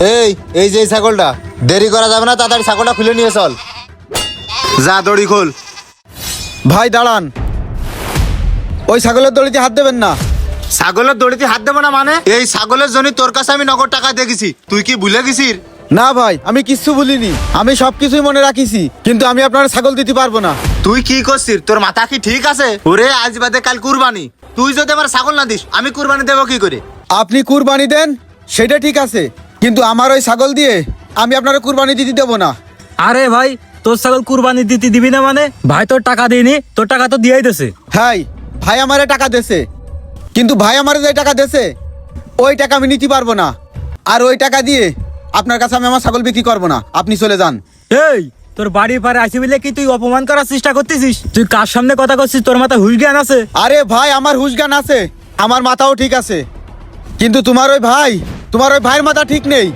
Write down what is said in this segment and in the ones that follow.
এই এই যে এই ছাগলটা দেরি করা যাবে না তাড়াতাড়ি ছাগলটা খুলে নিয়ে চল। যা দড়ি খোল। ভাই দাঁড়ান। ওই ছাগলের দড়িতে হাত দেবেন না। ছাগলের দড়িতে হাত দেবো না মানে? এই ছাগলের জন্য তোর কাছে আমি নগদ টাকা দেখেছি। তুই কি ভুলে গেছিস? না ভাই আমি কিচ্ছু বলিনি আমি সব কিছুই মনে রাখিছি কিন্তু আমি আপনার ছাগল দিতে পারব না। তুই কি করছিস? তোর মাথা কি ঠিক আছে? ওরে আজ বাদে কাল কুরবানি। তুই যদি আমার ছাগল না দিস আমি কুরবানি দেবো কি করে? আপনি কুরবানি দেন সেটা ঠিক আছে। কিন্তু আমার ওই ছাগল দিয়ে আমি আপনার কুরবানি দিতে দেবো না। আরে ভাই তোর ছাগল কুরবানি দিতে দিবি না মানে? ভাই তোর টাকা দিইনি তোর টাকা তো দিয়েই দেছে। ভাই ভাই আমারে টাকা দেছে। কিন্তু ভাই আমারে যে টাকা দেছে ওই টাকা আমি নিতে পারব না। আর ওই টাকা দিয়ে আপনার কাছে আমি আমার ছাগল বিক্রি করব না। আপনি চলে যান। এই তোর বাড়ির পারে আসি বলে কি তুই অপমান করার চেষ্টা করতেছিস? তুই কার সামনে কথা করছিস তোর মাথা হুশ জ্ঞান আছে? আরে ভাই আমার হুশ জ্ঞান আছে। আমার মাথাও ঠিক আছে। কিন্তু তোমার ওই ভাই তোমার ওই ভাইয়ের মাথা ঠিক নেই।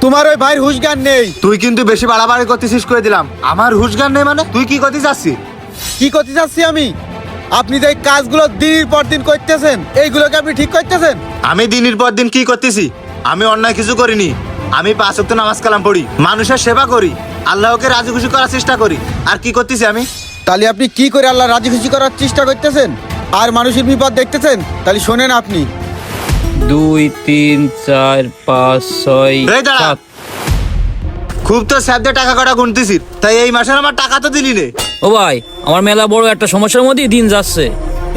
তোমার ওই ভাইয়ের হুশ জ্ঞান নেই। তুই কিন্তু বেশি বাড়াবাড়ি করতেছিস করে দিলাম। আমার হুশগান নেই মানে? তুই কি করতে যাচ্ছিস? কি করতে চাচ্ছি আমি? আপনি যে কাজগুলো দিনের পর দিন করতেছেন এইগুলোকে আপনি ঠিক করতেছেন? আমি দিনের পর দিন কি করতেছি? আমি অন্যায় কিছু করিনি। আমি পাঁচ ওয়াক্ত নামাজ কালাম পড়ি। মানুষের সেবা করি। আল্লাহকে রাজি খুশি করার চেষ্টা করি। আর কি করতেছি আমি? তাহলে আপনি কি করে আল্লাহ রাজি খুশি করার চেষ্টা করতেছেন? আর মানুষের বিপদ দেখতেছেন? তাহলে শোনেন আপনি। দুই তিন চার পাঁচ ছয় এই দাঁড়া। সাত। খুব তো স্যাবদের টাকা কটা গুনতেছি তাই এই মাসের আমার টাকা তো দিলি নে। ও ভাই আমার মেলা বড় একটা সমস্যার মধ্যেই দিন যাচ্ছে।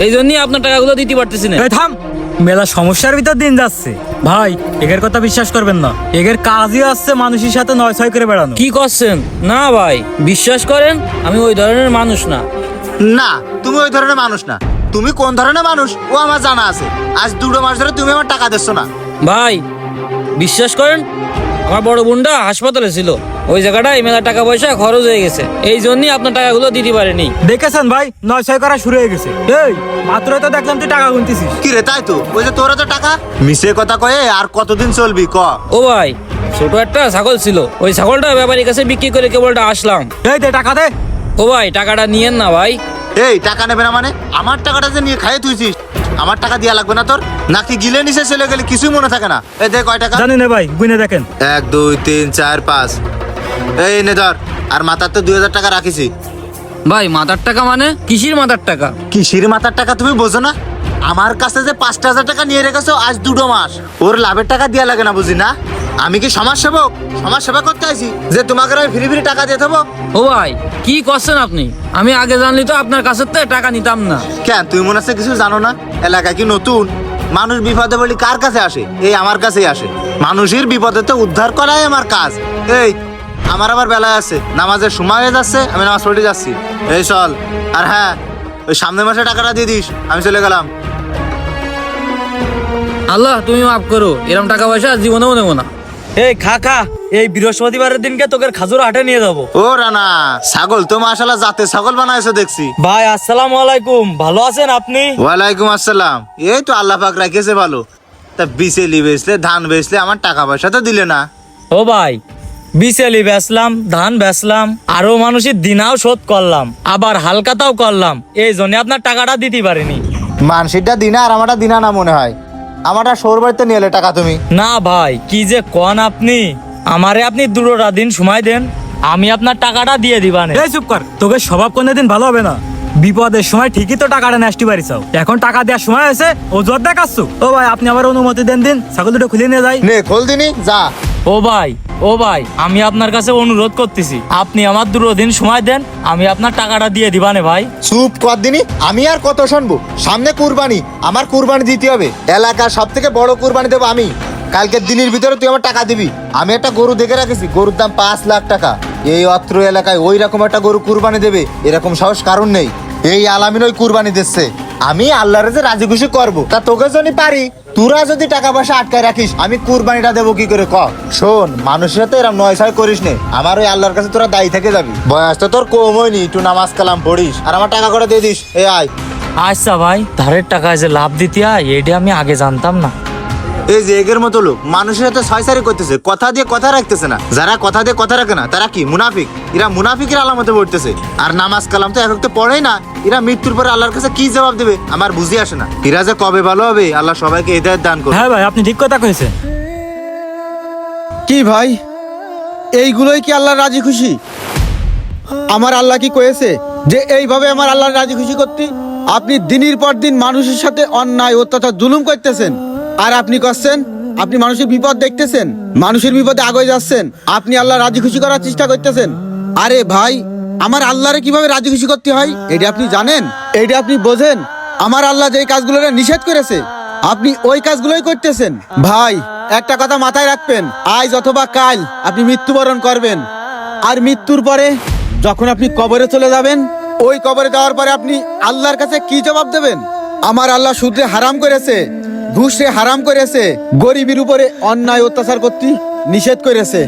এই জন্যই আপনার টাকাগুলো দিতে পারতেছি না। এই থাম মেলা সমস্যার ভিতর দিন যাচ্ছে। ভাই এগের কথা বিশ্বাস করবেন না। এগের কাজই আসছে মানুষের সাথে নয় ছয় করে বেড়ানো। কি করছেন? না ভাই বিশ্বাস করেন আমি ওই ধরনের মানুষ না। না তুমি ওই ধরনের মানুষ না। তুমি কোন ধরনের মানুষ? ও আমার জানা আছে। আজ দুটো মাস ধরে তুমি আমার টাকা দিচ্ছ না। ভাই বিশ্বাস করেন আমার বড় বোনটা হাসপাতালে ছিল। ওই জায়গাটায় মেলা টাকা পয়সা খরচ হয়ে গেছে। এই জন্যই আপনার টাকাগুলো দিতে পারেনি। দেখেছেন ভাই নয় ছয় করা শুরু হয়ে গেছে। এই মাত্রই তো দেখলাম তুই টাকা গুনতেছিস। কি রে তাই তো? ওই যে তোর তো টাকা? মিশে কথা কয়ে আর কতদিন চলবি ক? ও ভাই ছোট একটা ছাগল ছিল। ওই ছাগলটা ব্যাপারীর কাছে বিক্রি করে কেবলটা আসলাম। এই দে টাকা দে। ও ভাই টাকাটা নিয়েন না ভাই। এই টাকা নেবে না মানে? আমার টাকাটা যে নিয়ে খাইয়ে তুইছিস আমার টাকা দিয়া লাগবে না তোর? নাকি গিলে নিচে চলে গেলে কিছুই মনে থাকে না? এই দেখ কয় টাকা? জানি না ভাই গুনে দেখেন। এক দুই তিন চার পাঁচ। এই নে ধর আর মাথার তো দুই হাজার টাকা রাখিছি। ভাই মাথার টাকা মানে? কিসির মাথার টাকা? কিসির মাথার টাকা তুমি বোঝো না? আমার কাছে যে পাঁচটা হাজার টাকা নিয়ে রেখেছো আজ দুটো মাস। ওর লাভের টাকা দিয়া লাগে না বুঝি না? আমি কি সমাজ সেবক সমাজ সেবা করতে আইছি? যে তোমাকে আমি ফ্রি ফ্রি টাকা দিয়ে দেবো? ও ভাই কি করছেন আপনি? আমি আগে জানলি তো আপনার কাছে তো টাকা নিতাম না। কেন তুই মনে হচ্ছে কিছু জানো না? এলাকায় কি নতুন? মানুষ বিপদে বলি কার কাছে আসে? এই আমার কাছেই আসে। মানুষের বিপদে তো উদ্ধার করাই আমার কাজ। এই আমার আবার বেলায় আছে। নামাজের সময় হয়ে যাচ্ছে আমি নামাজ পড়তে যাচ্ছি। এই চল আর হ্যাঁ ওই সামনের মাসে টাকাটা দিয়ে দিস আমি চলে গেলাম। আল্লাহ তুমি মাফ করো। এরম টাকা পয়সা জীবনেও নেব না। এই খা খা। এই বৃহস্পতিবারের দিনকে তোকে খাজুর হাটে নিয়ে যাব। ও রানা ছাগল তো মাশাল্লাহ জাতে ছাগল বানাইছো দেখছি। ভাই আসসালামু আলাইকুম। ভালো আছেন আপনি? ওয়ালাইকুম আসসালাম। এই তো আল্লাহ পাক রাখিয়েছে ভালো। তা বিচেলি বেচলে ধান বেচলে আমার টাকা পয়সা তো দিলে না। ও ভাই বিচেলি বেচলাম ধান বেচলাম আরও মানুষের দিনাও শোধ করলাম আবার হালকাতাও করলাম। এই জন্য আপনার টাকাটা দিতে পারিনি। মানসিকটা দিনা আর আমারটা দিনা না মনে হয়। আমারটা সৌর বাড়িতে নিয়ে এলে টাকা তুমি। না ভাই কি যে কন আপনি? আমারে আপনি দুটোটা দিন সময় দেন আমি আপনার টাকাটা দিয়ে দিবানে। এই চুপ কর তোকে স্বভাব কোন দিন ভালো হবে না। বিপদের সময় ঠিকই তো টাকাটা নেস্টি বাড়ি চাও। এখন টাকা দেওয়ার সময় হয়েছে ও জোর দেখাচ্ছ। ও ভাই আপনি আবার অনুমতি দেন দিন ছাগল দুটো খুলে নিয়ে যাই। নে খোল দিনি যা। ও ভাই ও ভাই, আমি আপনার কাছে অনুরোধ করতেছি। আপনি আমার দুটো সময় দেন, আমি আপনার টাকাটা দিয়ে দিবানে ভাই। চুপ কর দিনি, আমি আর কত শুনব? সামনে কুরবানি, আমার কুরবানি দিতে হবে। এলাকার সব থেকে বড় কুরবানি দেবো আমি। কালকের দিনের ভিতরে তুই আমার টাকা দিবি। আমি একটা গরু দেখে রাখেছি, গরুর দাম পাঁচ লাখ টাকা। এই অত্র এলাকায় ওই রকম একটা গরু কুরবানি দেবে, এরকম সাহস কারণ নেই। এই আলামিন ওই কুরবানি দিচ্ছে। আমি আল্লাহর যে রাজি খুশি করব। তা তোকে যদি পারি, তোরা যদি টাকা পয়সা আটকায় রাখিস, আমি কুরবানিটা দেবো কি করে ক? শোন, মানুষের তো এরম নয় ছয় করিস নে। আমার ওই আল্লাহর কাছে তোরা দায়ী থেকে যাবি। বয়স তো তোর কম হয়নি, একটু নামাজ কালাম পড়িস। আর আমার টাকা করে দিয়ে দিস। এ আয়। আচ্ছা ভাই, ধারের টাকা যে লাভ দিতে হয় এটা আমি আগে জানতাম না। এই যে এগের মতো লোক মানুষের সাথে ছয়সারি করতেছে কথা দিয়ে কথা রাখতেছে না। যারা কথা দিয়ে কথা রাখে না তারা কি মুনাফিক? এরা মুনাফিকের আলামতে পড়তেছে। আর নামাজ কালাম তো এক তো পড়েই না এরা মৃত্যুর পরে আল্লাহর কাছে কি জবাব দেবে আমার বুঝি আসে না। এরা যে কবে ভালো হবে আল্লাহ সবাইকে হৃদয়ের দান করবে হ্যাঁ ভাই আপনি ঠিক কথা কয়েছেন কি ভাই? এইগুলোই কি আল্লাহর রাজি খুশি? আমার আল্লাহ কি কয়েছে যে এইভাবে আমার আল্লাহর রাজি খুশি করতে? আপনি দিনের পর দিন মানুষের সাথে অন্যায় অত্যাচার জুলুম করতেছেন। আর আপনি করছেন? আপনি মানুষের বিপদ দেখতেছেন? মানুষের বিপদে আগে যাচ্ছেন? আপনি আল্লাহ রাজি খুশি করার চেষ্টা করতেছেন? আরে ভাই, আমার আল্লাহরে কীভাবে রাজি খুশি করতে হয়? এটা আপনি জানেন? এটা আপনি বোঝেন? আমার আল্লাহ যে কাজগুলো নিষেধ করেছে, আপনি ওই কাজগুলোই করতেছেন। ভাই, একটা কথা মাথায় রাখবেন, আজ অথবা কাল আপনি মৃত্যুবরণ করবেন। আর মৃত্যুর পরে যখন আপনি কবরে চলে যাবেন, ওই কবরে যাওয়ার পরে আপনি আল্লাহর কাছে কি জবাব দেবেন? আমার আল্লাহ সূত্রে হারাম করেছে ঘুষে হারাম করেছে। গরিবের উপরে অন্যায়, অত্যাচার করতে নিষেধ করেছে।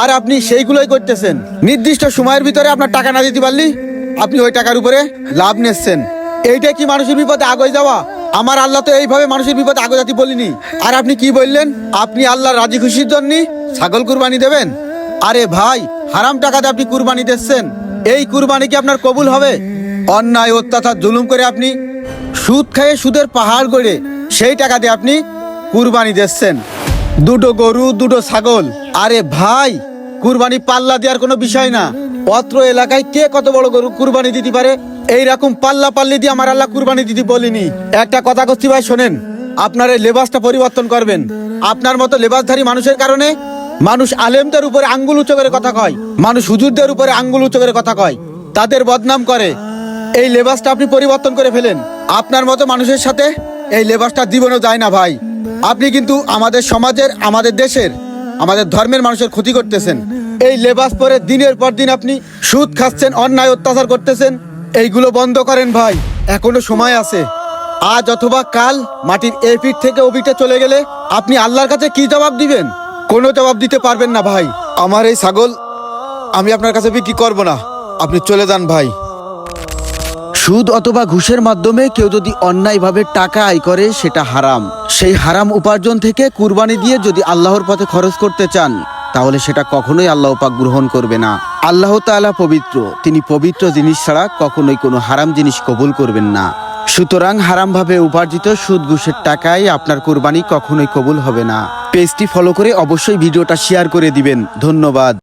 আর আপনি সেইগুলোই করতেছেন। নির্দিষ্ট সময়ের ভিতরে আপনার টাকা না দিতে পারলি, আপনি ওই টাকার উপরে লাভ নিচ্ছেন। এইটা কি মানুষের বিপদে আগে যাওয়া? আমার আল্লাহ তো এইভাবে মানুষের বিপদে আগে যাতে বলিনি। আর আপনি কি বললেন? আপনি আল্লাহ রাজি খুশির জন্য ছাগল কুরবানি দেবেন? আরে ভাই, হারাম টাকাতে আপনি কুরবানি দিচ্ছেন। এই কুরবানি কি আপনার কবুল হবে? অন্যায়, অত্যাচার, জুলুম করে আপনি সুদ খেয়ে সুদের পাহাড় গড়ে সেই টাকা দিয়ে আপনি কুরবানি দিচ্ছেন। দুটো গরু, দুটো ছাগল। আরে ভাই, কুরবানি পাল্লা দেওয়ার কোনো বিষয় না। অত্র এলাকায় কে কত বড় গরু কুরবানি দিতে পারে? এই রকম পাল্লা পাল্লি দিয়ে আমার আল্লাহ কুরবানি দিতে বলিনি। একটা কথা করছি ভাই, শোনেন। আপনার এই লেবাসটা পরিবর্তন করবেন। আপনার মতো লেবাসধারী মানুষের কারণে মানুষ আলেমদের উপরে আঙ্গুল উঁচু করে কথা কয়। মানুষ হুজুরদের উপরে আঙ্গুল উঁচু করে কথা কয়। তাদের বদনাম করে। এই লেবাসটা আপনি পরিবর্তন করে ফেলেন। আপনার মতো মানুষের সাথে এই লেবাসটা জীবনও যায় না ভাই। আপনি কিন্তু আমাদের সমাজের, আমাদের দেশের, আমাদের ধর্মের মানুষের ক্ষতি করতেছেন। এই লেবাস পরে দিনের পর দিন আপনি সুদ খাচ্ছেন, অন্যায় অত্যাচার করতেছেন, এইগুলো বন্ধ করেন ভাই। এখনও সময় আছে। আজ অথবা কাল মাটির এ পিঠ থেকে ও পিঠে চলে গেলে আপনি আল্লাহর কাছে কি জবাব দিবেন? কোনো জবাব দিতে পারবেন না ভাই। আমার এই ছাগল আমি আপনার কাছে বিক্রি করব না। আপনি চলে যান ভাই। সুদ অথবা ঘুষের মাধ্যমে কেউ যদি অন্যায়ভাবে টাকা আয় করে, সেটা হারাম। সেই হারাম উপার্জন থেকে কুরবানি দিয়ে যদি আল্লাহর পথে খরচ করতে চান, তাহলে সেটা কখনোই আল্লাহ পাক গ্রহণ করবে না। আল্লাহ তাআলা পবিত্র। তিনি পবিত্র জিনিস ছাড়া কখনোই কোনো হারাম জিনিস কবুল করবেন না। সুতরাং হারামভাবে উপার্জিত সুদ, ঘুষের টাকায় আপনার কোরবানি কখনোই কবুল হবে না। পেজটি ফলো করে অবশ্যই ভিডিওটা শেয়ার করে দিবেন। ধন্যবাদ।